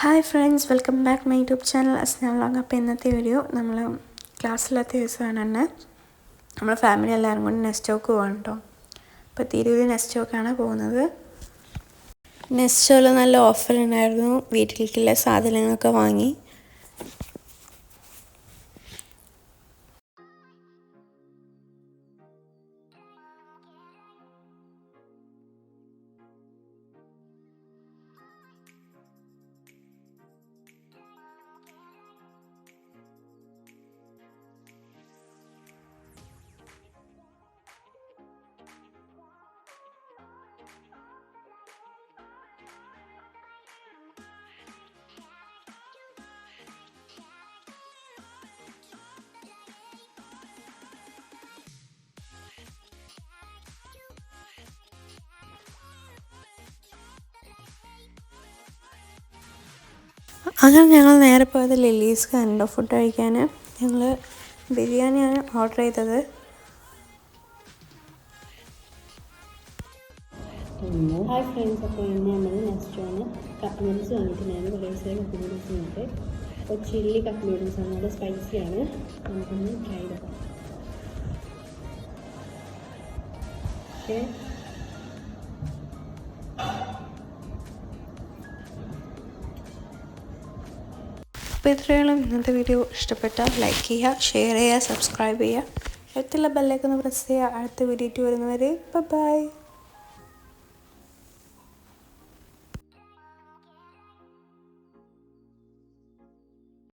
Hi friends welcome back my YouTube channel അസ്നാം അപ്പോൾ ഇന്നത്തെ video നമ്മൾ ക്ലാസ്സില്ലാത്ത ദിവസമാണ് തന്നെ നമ്മൾ ഫാമിലി എല്ലാവരും കൂടി നെസ്റ്റോക്ക് പോകണം കേട്ടോ അപ്പോൾ നെസ്റ്റ് നെസ്റ്റോക്കാണ് പോകുന്നത്. നെസ്റ്റ് നെസ്റ്റോയിൽ നല്ല ഓഫർ ഉണ്ടായിരുന്നു വീട്ടിലേക്കുള്ള സാധനങ്ങളൊക്കെ വാങ്ങി. അങ്ങനെ ഞങ്ങൾ നേരെ പോയത് ലില്ലീസ് കണ്ടോ? ഫുഡ് കഴിക്കാൻ ഞങ്ങൾ ബിരിയാണിയാണ് ഓർഡർ ചെയ്തത്. ഹായ് ഫ്രണ്ട്സ് അപ്പോൾ ഇന്ന് നമ്മൾ നെക്സ്റ്റ് ആണ് കപ്പ് നൂഡിൽസ് വാങ്ങിക്കുന്നതാണ് കുറേ ദിവസമായി കപ്പ് നൂഡിൽസ് ഉണ്ട് അപ്പോൾ ചില്ലി കപ്പ് നൂഡിൽസ് ആണ്. നല്ല സ്പൈസിയാണ് നമുക്കൊന്ന് ട്രൈ ചെയ്തോ ഓക്കെ അപ്പോൾ ഇത്രയുള്ള ഇന്നത്തെ വീഡിയോ ഇഷ്ടപ്പെട്ടാൽ ലൈക്ക് ചെയ്യുക ഷെയർ ചെയ്യുക സബ്സ്ക്രൈബ് ചെയ്യുക. അടുത്തുള്ള ബെല്ലൈക്കൊന്ന് പ്രസ് ചെയ്യുക. അടുത്ത വീഡിയോ വരുന്നവരെ ബൈ